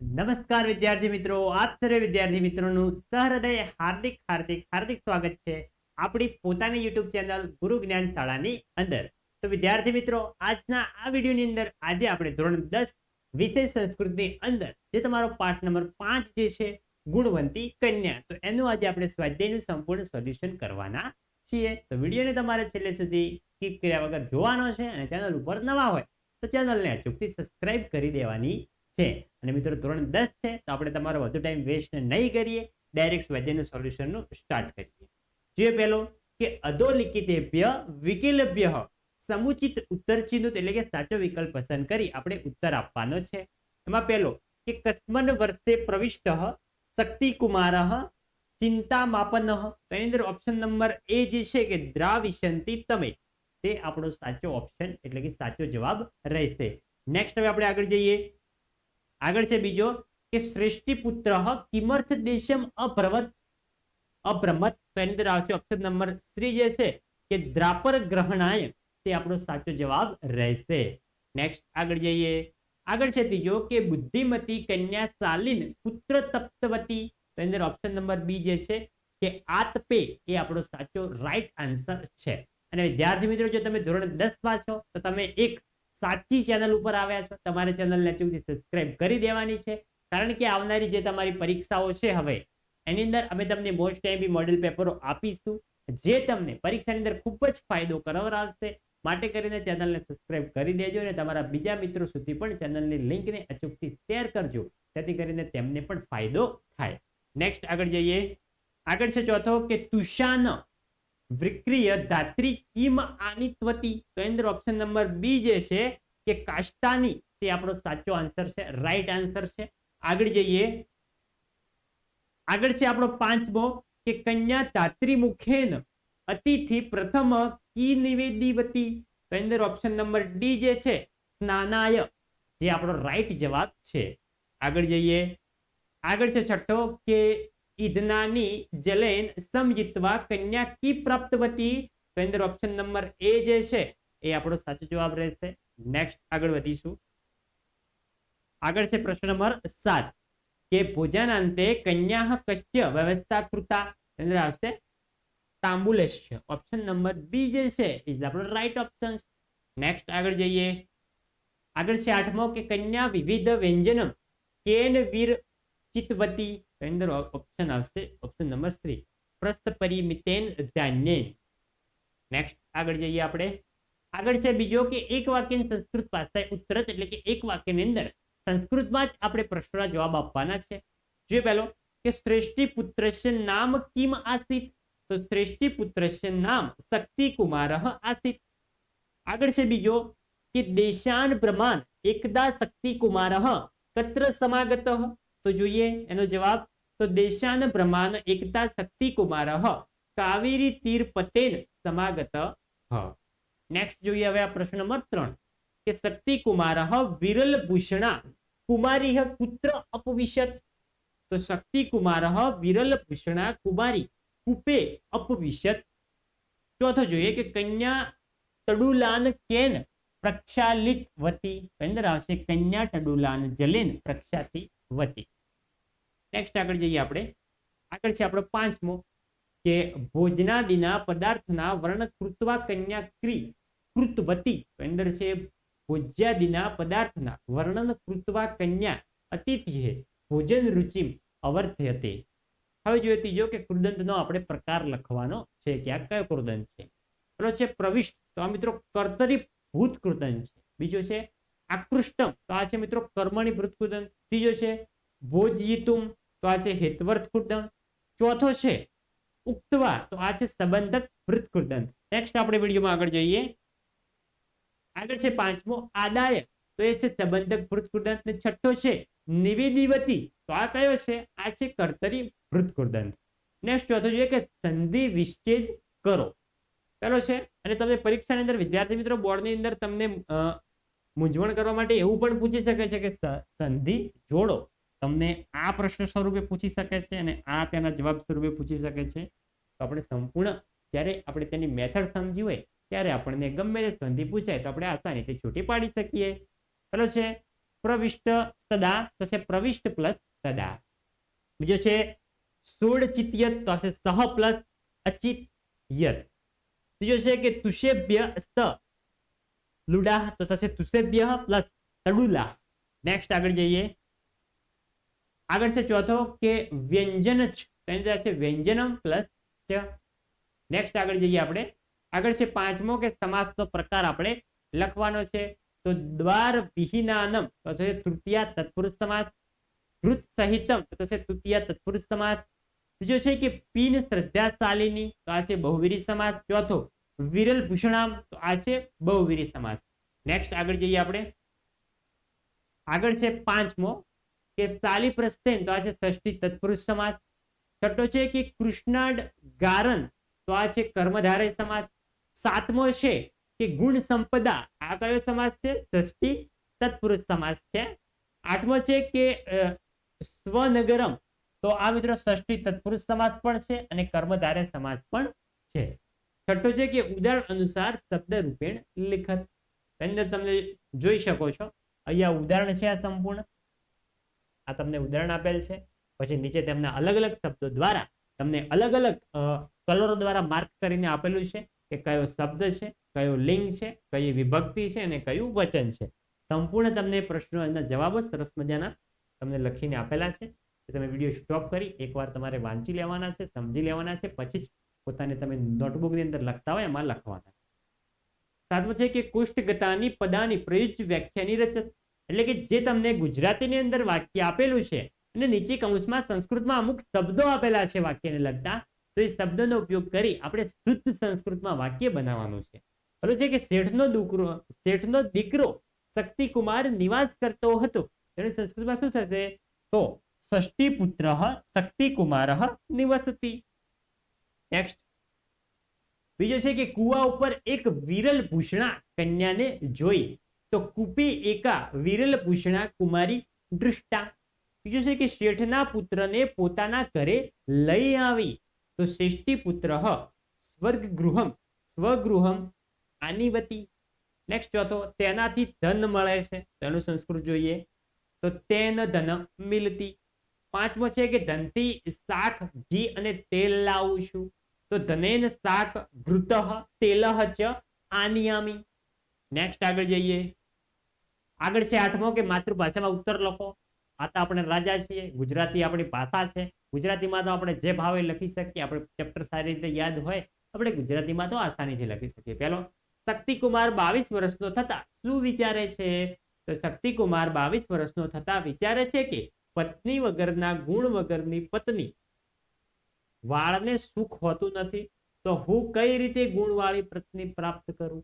નમસ્કાર વિદ્યાર્થી મિત્રો, આપ સર્વે વિદ્યાર્થી મિત્રોનું સહૃદય હાર્દિક હાર્દિક હાર્દિક સ્વાગત છે આપણી પોતાની યુટ્યુબ ચેનલ ગુરુ જ્ઞાન શાળાની અંદર. તો વિદ્યાર્થી મિત્રો, આજના આ વિડીયોની અંદર આજે આપણે ધોરણ દસ વિષય સંસ્કૃતની અંદર જે તમારો પાઠ નંબર પાંચ જે છે, ગુણવંતી કન્યા, તો એનું આજે આપણે સ્વાધ્યાયનું સંપૂર્ણ સોલ્યુશન કરવાના છીએ. તો વિડીયોને તમારે છેલ્લે સુધી સ્કીપ કર્યા વગર જોવાનો છે અને ચેનલ ઉપર નવા હોય તો ચેનલને અચૂકથી સબસ્ક્રાઇબ કરી દેવાની છે. અને મિત્રો, ધોરણ દસ છે, તો આપણે તમારો વધુ ટાઈમ વેસ્ટ નહીં કરીએ. ડાયરેક્ટ સ્વાધ્યાયનું સોલ્યુશનનું સ્ટાર્ટ કરીએ. જે પહેલો કે અધોલિખિતેભ્ય વિકિલભ્ય સમુચિત ઉત્તર ચિહ્નિત એટલે કે સાચો વિકલ્પ પસંદ કરી આપણે ઉત્તર આપવાનો છે. એમાં પહેલો કે કસ્મન વર્ષે પ્રવિષ્ટ શક્તિકુમાર ચિંતા માપન એની અંદર ઓપ્શન નંબર એ જે છે કે દ્રાવિશંતિ તમે. તે આપણો સાચો ઓપ્શન એટલે કે સાચો જવાબ રહેશે. નેક્સ્ટ હવે આપણે આગળ જઈએ. આગળ છે બીજો, કે શ્રેષ્ઠી પુત્ર કિમર્થ દેશમ અભ્રવત અભ્રમત એની અંદર આવશે ઓપ્શન નંબર શ્રી જે છે, કે દ્રાપર ગ્રહણાય. તે આપણો સાચો જવાબ રહેશે. નેક્સ્ટ આગળ જઈએ. આગળ છે ત્રીજો, કે બુદ્ધિમતી કન્યા શાલીન પુત્ર તપ્તવતી. તો અંદર ઓપ્શન નંબર બી જે છે, કે આતપે એ આપણો સાચો રાઈટ આન્સર છે. અને વિદ્યાર્થી મિત્રો, જો તમે ધોરણ દસ છો, તો તમે એક સાચી ચેનલ ઉપર આવ્યા છો, તમારે ચેનલને અચૂકથી સબસ્ક્રાઇબ કરી દેવાની છે. કારણ કે આવનારી જે તમારી પરીક્ષાઓ છે હવે, એની અંદર અમે તમને મોસ્ટ ટાઈમ મોડેલ પેપરો આપીશું, જે તમને પરીક્ષાની અંદર ખૂબ જ ફાયદો કરાવશે માટે કરીને ચેનલને સબસ્ક્રાઇબ કરી દેજો અને તમારા બીજા મિત્રો સુધી પણ ચેનલની લિંકને અચૂકથી શેર કરજો. જેથી કરીને તેમને પણ ફાયદો થાય. નેક્સ્ટ આગળ જઈએ. આગળ છે ચોથો કે તુષાન વિક્રિય ધાત્રી કિમ આનિત્વતી. તો એની ઓપ્શન નંબર બી જે છે કે કાષ્ટાની તે આપણો સાચો આન્સર છે રાઈટ આન્સર છે. આગળ જઈએ. આગળ છે આપણો પાંચમો કે કન્યા ધાત્રી મુખેન અતિથિ પ્રથમ કી નિવેદિવતી તો એની ઓપ્શન નંબર ડી જે છે, સ્નાનાય, જે આપણો રાઈટ જવાબ છે. આગળ જઈએ. આગળ છે છઠ્ઠો કે ઈદનાની જલેન સમયિત્વા કન્યા કી પ્રાપ્તવતી તો અંદર ઓપ્શન નંબર એ જે છે, એ આપણો સાચો જવાબ રહેશે. નેક્સ્ટ આગળ વધીશું. આગળ છે પ્રશ્ન નંબર સાત. કે ભોજનાંતે કન્યા કશ્ય વ્યવસ્થા કૃતા અંદર આવશે તાંબુલશ્ય ઓપ્શન નંબર બી જે છે ઇઝ આપણો રાઈટ ઓપ્શન નેક્સ્ટ આગળ જઈએ. આગળ છે આઠમો કે કન્યા વિવિધ વ્યંજનમ કેન વીર ચિતવતી અંદર ઓપ્શન આવશે. ઓપ્શન નંબર થ્રી પ્રસ્થ પરિમિતેન ધાન્ય નેક્સ્ટ આગળ જઈએ આપણે. આગળ છે બીજો કે એક વાક્યની સંસ્કૃત ભાષાએ ઉત્તરત એટલે કે એક વાક્યની અંદર સંસ્કૃતમાં જ આપણે પ્રશ્નના જવાબ આપવાના છે. જે પહેલો, કે શ્રેષ્ઠી પુત્રસ્ય નામ કિમ આસિત? તો શ્રેષ્ઠી પુત્રસ્ય નામ શક્તિ કુમાર આસિત. આગળ છે બીજો, કે દેશાન બ્રહ્માંડ એકદા શક્તિ કુમાર કત્ર સમાગત? તો જોઈએ એનો જવાબ તો દેશાન બ્રહ્માંડ એકતા શક્તિ કુમાર કાવેરી તીર પતેન સમાગત. હ. નેક્સ્ટ જોઈએ હવે આ પ્રશ્ન નંબર ત્રણ કે શક્તિ કુમાર વિરલ ભૂષણા કુમારી પુત્ર અપવિશત. તો શક્તિ કુમાર વિરલ ભૂષણા કુમારી કુપે અપવિશત. ચોથો જોઈએ કે કન્યા તડુલાન કેન પ્રક્ષાલિત વતી. અંદર આવશે કન્યા તડુલાન જલેન પ્રક્ષાતિ વતી. નેક્સ્ટ આગળ જઈએ આપણે. આગળ છે આપણો પાંચમો, કે ભોજનાદિના પદાર્થના વર્ણ કૃત્વા કન્યા ક્રી, કૃતવતી અંદર છે ભોજ્યાદિના પદાર્થના વર્ણન કૃત્વા કન્યા અતિથિએ ભોજન રુચિમ અવર્થયતે હવે જોઈએ ત્રીજો કે કૃદંતનો આપણે પ્રકાર લખવાનો છે કે આ કયો કૃદંત છે. પેલો છે પ્રવિષ્ટ, તો આ મિત્રો કર્તરી ભૂત કૃદંત છે. બીજો છે આકૃષ્ટમ, તો આ છે મિત્રો કર્મણી ભૂત કૃદંત ત્રીજો છે ભોજયિતુમ, તો આ છે હેતવર્થ કૃદંત ચોથો છે ઉક્તવા, તો આ છે સંબંધક વૃત કૃદંત નેક્સ્ટ આપણે વિડીયોમાં આગળ જઈએ. આગળ છે પાંચમો, આદાય. તો એ છે સંબંધક વૃત કૃદંત ને છઠ્ઠો છે નિવેદિવતી. તો આ કયો છે? આ છે કર્તરી વૃત કૃદંત નેક્સ્ટ ચોથો જોઈએ કે સંધિ વિચ્છેદ કરો. પેલો છે, અને તમને પરીક્ષાની અંદર વિદ્યાર્થી મિત્રો બોર્ડની અંદર તમને મૂંઝવણ કરવા માટે એવું પણ પૂછી શકે છે કે સંધિ જોડો. તમને આ પ્રશ્ન સ્વરૂપે પૂછી શકે છે અને આ તેના જવાબ સ્વરૂપે પૂછી શકે છે. તો આપણે સંપૂર્ણ, જ્યારે આપણે તેની મેથડ સમજી હોય, ત્યારે આપણને ગમે તે સંધિ પૂછાય, તો આપણે આસાનીથી છૂટી પાડી શકીએ. પેલો છે, પ્રવિષ્ટ સદા થશે પ્રવિષ્ટ પ્લસ સદા. બીજો છે, સોળ ચિત્યત, તો હશે સહ પ્લસ અચિત યત ત્રીજો છે કે તુષેભ્ય સ્ત લુડા તો થશે તુષેભ્ય પ્લસ તડુલા નેક્સ્ટ આગળ જઈએ. આગળ છે ચોથો કે વ્યંજન જ. તો એની છે વ્યંજનમ પ્લસ નેક્સ્ટ આગળ જઈએ આપણે. આગળ છે પાંચમો કે સમાસનો પ્રકાર આપણે લખવાનો છે. તો દ્વાર વિહિનાનમ, તો છે તૃતીયા તત્પુરુષ સમાસ. ધૃત સહિતમ, તો છે તૃતીયા તત્પુરુષ સમાસ. બીજો છે કે પીન શ્રદ્ધાશાલિની, તો આ છે બહુવીરી સમાસ. ચોથો, વિરલ ભૂષણામ, તો આ છે બહુવીરી સમાસ. નેક્સ્ટ આગળ જઈએ આપણે. આગળ છે પાંચમો. કે સ્થાલી પ્રસ્થેન, તો આ છે ષષ્ઠી તત્પુરુષ સમાજ. છઠ્ઠો છે કે કૃષ્ણાડ ગારન, તો આ છે કર્મધારય સમાજ. સાતમો છે કે ગુણ સંપદા, આ કયો સમાજ છે? ષષ્ઠી તત્પુરુષ સમાજ છે. આઠમો છે કે સ્વનગરમ, તો આ મિત્રો ષષ્ઠી તત્પુરુષ સમાસ પણ છે અને કર્મધારય સમાસ પણ છે. છઠ્ઠો છે કે ઉદાહરણ અનુસાર શબ્દ રૂપેણ લિખત અંદર તમે જોઈ શકો છો. અહીંયા ઉદાહરણ છે આ સંપૂર્ણ. આ તમને ઉદાહરણ આપેલ છે. પછી નીચે તેમના અલગ અલગ શબ્દો દ્વારા તમને અલગ અલગ કલરો દ્વારા માર્ક કરીને આપેલું છે કે કયો શબ્દ છે, કયો લિંગ છે, કઈ વિભક્તિ છે અને કયું વચન છે. સંપૂર્ણ તમને પ્રશ્નો એના જવાબો સરસ મજાના તમને લખીને આપેલા છે. તમે વીડિયો સ્ટોપ કરી, એકવાર તમારે વાંચી લેવાના છે, સમજી લેવાના છે, પછી જ પોતાને તમે નોટબુકની અંદર લખતા હોય એમાં લખવાના સાતમું છે કે કુષ્ઠગતાની પદાની પ્રયુજ વ્યાખ્યાની રચત. એટલે કે જે તમને ગુજરાતીની અંદર વાક્ય આપેલું છે અને નીચે કૌંસમાં સંસ્કૃતમાં અમુક શબ્દો આપેલા છે વાક્યને લગતા, તો એ શબ્દનો ઉપયોગ કરી આપણે શુદ્ધ સંસ્કૃતમાં વાક્ય બનાવવાનું છે. પેલું છે કે શેઠનો દીકરો શેઠનો દીકરો શક્તિકુમાર નિવાસ કરતો હતો તેનું સંસ્કૃતમાં શું થશે? તો ષષ્ઠી પુત્ર શક્તિકુમાર નિવસતી. નેક્સ્ટ બીજો છે કે કુવા ઉપર એક વિરલ ભૂષણા કન્યાને જોઈ. તો કુપી એકા વિરલ પૂષણા કુમારી દૃષ્ટા. બીજું છે કે શેઠના પુત્રને પોતાના ઘરે લઈ આવી. તો શ્રેષ્ઠી પુત્ર સ્વર્ગગૃહમ, સ્વગૃહમ આનીવતી. નેક્સ્ટ ચોથો તેનાથી ધન મળે છે તેનું સંસ્કૃત જોઈએ. તો તેન ધન મિલતી. પાંચમો છે કે ધનથી શાક, ઘી અને તેલ લાવું છું. તો ધનેન શાક, ઘૃત તેલહ ચ, આનિયામી. નેક્સ્ટ આગળ જઈએ. આગળ છે આઠમો કે માતૃભાષામાં ઉત્તર લખો. આ તો આપણે રાજા છીએ, ગુજરાતી આપણી ભાષા છે. ગુજરાતીમાં તો આપણે જે ભાવે લખી શકીએ, આપણે ચેપ્ટર સારી રીતે યાદ હોય, આપણે ગુજરાતીમાં તો આસાનીથી લખી શકીએ. પેલો શક્તિકુમાર બાવીસ વર્ષનો થતા શું વિચારે છે? તો શક્તિકુમાર બાવીસ વર્ષનો થતા વિચારે છે કે પત્ની વગરના ગુણ વગરની પત્ની વાળને સુખ હોતું નથી, તો હું કઈ રીતે ગુણવાળી પત્ની પ્રાપ્ત કરું?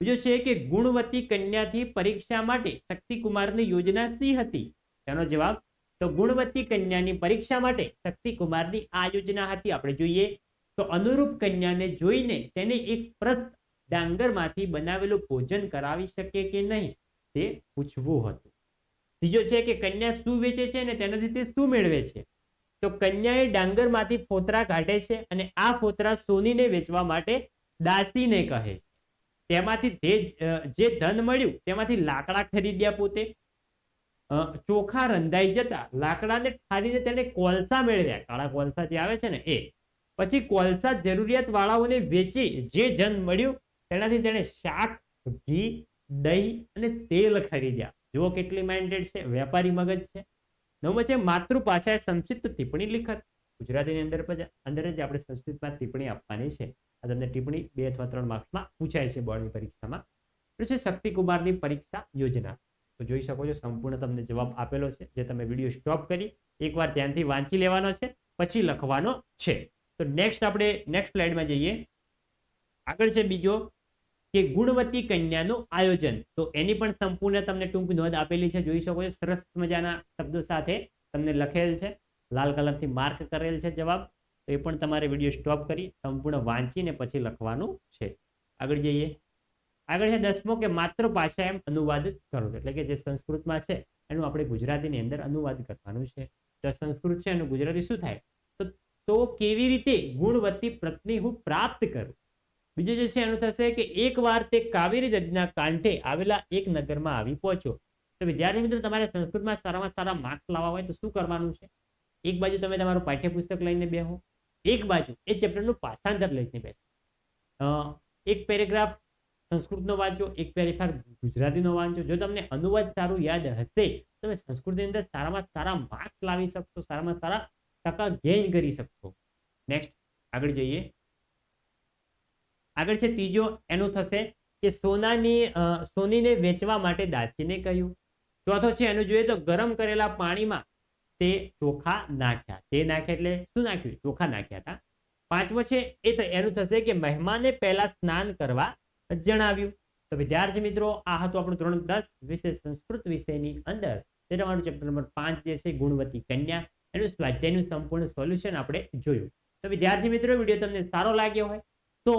બીજો છે કે ગુણવતી કન્યાથી પરીક્ષા માટે શક્તિકુમારની યોજના સી હતી? તેનો જવાબ, તો ગુણવતી કન્યાની પરીક્ષા માટે શક્તિકુમારની આ યોજના હતી. આપણે જોઈએ, તો અનુરૂપ કન્યાને જોઈને તેને એક પ્રસ્ત ડાંગરમાંથી બનાવેલું ભોજન કરાવી શકે કે નહીં, તે પૂછવું હતું. ત્રીજો છે કે કન્યા શું વેચે છે અને તેનાથી તે શું મેળવે છે? તો કન્યાએ ડાંગરમાંથી ફોતરા કાઢે છે અને આ ફોતરા સોનીને વેચવા માટે દાસીને કહે છે. તેમાંથી જે ધન મળ્યું, તેમાંથી લાકડા ખરીદ્યા પોતે. ચોખા રંધાઈ જતા લાકડાને ઠારીને તેને કોલસા મેળવ્યા. કાળા કોલસા જે આવે છે ને એ. પછી કોલસા જરૂરિયાત વાળાઓને વેચી જે ધન મળ્યું, તેનાથી તેને શાક, ઘી, દહીં અને તેલ ખરીદ્યા. જુઓ કેટલી માઇન્ડેડ છે, વેપારી મગજ છે. નવમો છે, માતૃભાષાએ સંક્ષિપ્ત ટિપ્પણી લિખત. ગુજરાતીની અંદર અંદર જ આપણે સંસ્કૃતમાં ટિપ્પણી આપવાની છે. આ તમને ટિપ્પણી બે અથવા ત્રણ માર્ક્સમાં પૂછાય છે બોર્ડની પરીક્ષામાં. પછી શક્તિકુમારની પરીક્ષા યોજના. તો જોઈ શકો છો, સંપૂર્ણ તમને જવાબ આપેલો છે, જે તમે વીડિયો સ્ટોપ કરી એકવાર ધ્યાનથી વાંચી લેવાનો છે, પછી લખવાનો છે. તો નેક્સ્ટ આપણે નેક્સ્ટ સ્લાઇડમાં જઈએ. આગળ છે બીજો, કે ગુણવતી કન્યાનું આયોજન. તો એની પણ સંપૂર્ણ તમને ટૂંક નોંધ આપેલી છે, જોઈ શકો છો, સરસ મજાના શબ્દો સાથે તમને લખેલ છે. લાલ કલરથી માર્ક કરેલ છે જવાબ. તો એ પણ તમારે વીડિયો સ્ટોપ કરી સંપૂર્ણ વાંચીને પછી લખવાનું છે. આગળ જઈએ. આગળ છે દસમો કે માત્ર ભાષા એમ અનુવાદ કરો. એટલે કે જે સંસ્કૃતમાં છે એનું આપણે ગુજરાતીની અંદર અનુવાદ કરવાનું છે. તો સંસ્કૃત છે એનું ગુજરાતી શું થાય? તો તો કેવી રીતે ગુણવત્તી પત્ની હું પ્રાપ્ત કરું? બીજું જે છે એનું થશે કે એકવાર તે કાવેરી નદીના કાંઠે આવેલા એક નગરમાં આવી પહોંચ્યો. તો તો વિદ્યાર્થી મિત્રો, તમારે સંસ્કૃતમાં સારામાં સારા માર્ક્સ લાવવા હોય તો શું કરવાનું છે? એક બાજુ તમે તમારું પાઠ્યપુસ્તક લઈને બેહો. એક બાજુ એ ચેપ્ટરનું પાઠાંતર લઈને બેસો. એક પેરેગ્રાફ સંસ્કૃતનો વાંચો, એક પેરેગ્રાફ ગુજરાતીનો વાંચો. જો તમને અનુવાદ સારું યાદ હશે, તમે સંસ્કૃતની અંદર સારામાં સારા માર્ક્સ લાવી શકશો, સારામાં સારા ટકા ગેઇન કરી શકશો. નેક્સ્ટ આગળ જઈએ. આગળ છે ત્રીજો, એનું થશે કે સોનાની સોનીને વેચવા માટે દાસીને કહ્યું. ચોથો છે એનું જોઈએ તો ગરમ કરેલા પાણીમાં તે ચોખા નાખ્યા. તે નાખ્યા એટલે શું નાખ્યું? ચોખા નાખ્યા હતા. પાંચમો છે, એ એનું થશે કે મહેમાને પહેલા સ્નાન કરવા જણાવ્યું. તો વિદ્યાર્થી મિત્રો, આ હતું આપણું ધોરણ દસ વિશે સંસ્કૃત વિષયની અંદર. તે તમારું ચેપ્ટર નંબર પાંચ જે છે, ગુણવતી કન્યા. એનું સ્વાધ્યાયનું સંપૂર્ણ સોલ્યુશન આપણે જોયું. તો વિદ્યાર્થી મિત્રો, વીડિયો તમને સારો લાગ્યો હોય તો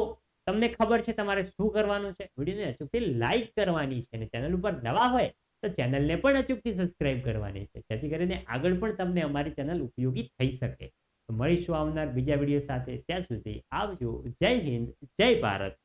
તમને ખબર છે તમારે શું કરવાનું છે. વિડીયોને અચૂકથી લાઈક કરવાની છે અને ચેનલ ઉપર નવા હોય તો ચેનલને પણ અચૂકથી સબસ્ક્રાઇબ કરવાની છે. જેથી કરીને આગળ પણ તમને અમારી ચેનલ ઉપયોગી થઈ શકે. મળીશું આવનાર બીજા વીડિયો સાથે. ત્યાં સુધી આવજો. જય હિન્દ. જય ભારત.